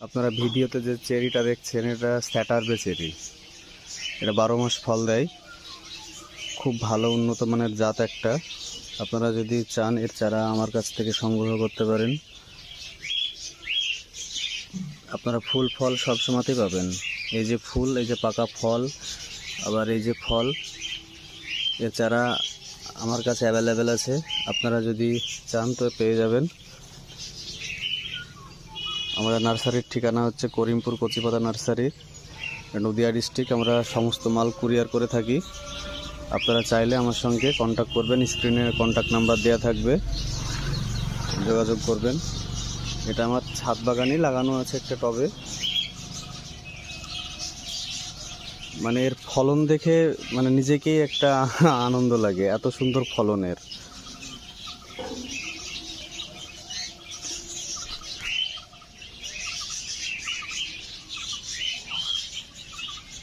আপনারা ভিডিওতে যে চেরিটা দেখছেন, এটা স্যাটারবে চেরি। এটা বারো মাস ফল দেয়। খুব ভালো উন্নত মানের জাত একটা। আপনারা যদি চান, এর চারা আমার কাছ থেকে সংগ্রহ করতে পারেন। আপনারা ফুল ফল সব সময়তেই পাবেন। এই যে ফুল, এই যে পাকা ফল, আবার এই যে ফল, এর চারা আমার কাছে অ্যাভেলেবেল আছে। আপনারা যদি চান তো পেয়ে যাবেন। আমাদের নার্সারির ঠিকানা হচ্ছে করিমপুর কচিপাতা নার্সারি, নদিয়া ডিস্ট্রিক্ট। আমরা সমস্ত মাল কুরিয়ার করে থাকি। আপনারা চাইলে আমার সঙ্গে কন্ট্যাক্ট করবেন, স্ক্রিনে কন্ট্যাক্ট নাম্বার দেওয়া থাকবে। যোগাযোগ করবেন। এটা আমার ছাদ বাগানেই লাগানো আছে একটা টবে। মানে এর ফলন দেখে মানে নিজেকেই একটা আনন্দ লাগে, এত সুন্দর ফলনের